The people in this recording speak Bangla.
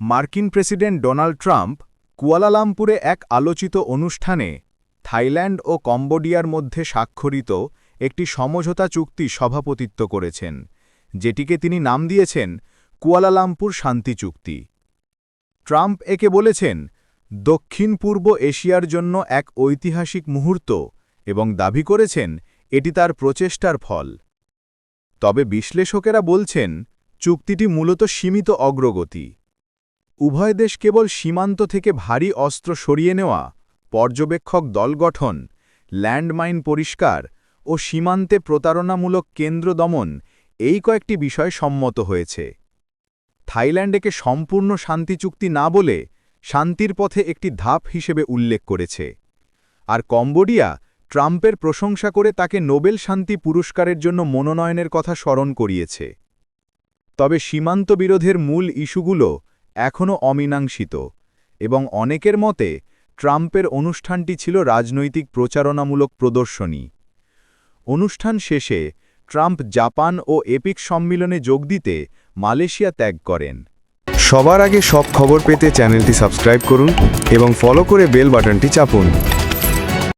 মার্কিন প্রেসিডেন্ট ডোনাল্ড ট্রাম্প কুয়ালালামপুরে এক আলোচিত অনুষ্ঠানে থাইল্যান্ড ও কম্বোডিয়ার মধ্যে স্বাক্ষরিত একটি সমঝোতা চুক্তি সভাপতিত্ব করেছেন, যেটিকে তিনি নাম দিয়েছেন কুয়ালালামপুর শান্তি চুক্তি। ট্রাম্প একে বলেছেন, দক্ষিণ পূর্ব এশিয়ার জন্য এক ঐতিহাসিক মুহূর্ত এবং দাবি করেছেন, এটি তার প্রচেষ্টার ফল। তবে বিশ্লেষকেরা বলছেন, চুক্তিটি মূলত সীমিত অগ্রগতি। উভয় দেশ কেবল সীমান্ত থেকে ভারী অস্ত্র সরিয়ে নেওয়া, পর্যবেক্ষক দল গঠন, ল্যান্ডমাইন পরিষ্কার ও সীমান্তে প্রতারণামূলক কেন্দ্র দমন এই কয়েকটি বিষয় সম্মত হয়েছে। থাইল্যান্ডেকে সম্পূর্ণ শান্তি চুক্তি না বলে শান্তির পথে একটি ধাপ হিসেবে উল্লেখ করেছে। আর কম্বোডিয়া ট্রাম্পের প্রশংসা করে তাকে নোবেল শান্তি পুরস্কারের জন্য মনোনয়নের কথা স্মরণ করিয়েছে। তবে সীমান্ত বিরোধের মূল ইস্যুগুলো এখনও অমীমাংসিত এবং অনেকের মতে ট্রাম্পের অনুষ্ঠানটি ছিল রাজনৈতিক প্রচারণামূলক প্রদর্শনী। অনুষ্ঠান শেষে ট্রাম্প জাপান ও এপিক সম্মিলনে যোগ দিতে মালয়েশিয়া ত্যাগ করেন। সবার আগে সব খবর পেতে চ্যানেলটি সাবস্ক্রাইব করুন এবং ফলো করে বেল বাটনটি চাপুন।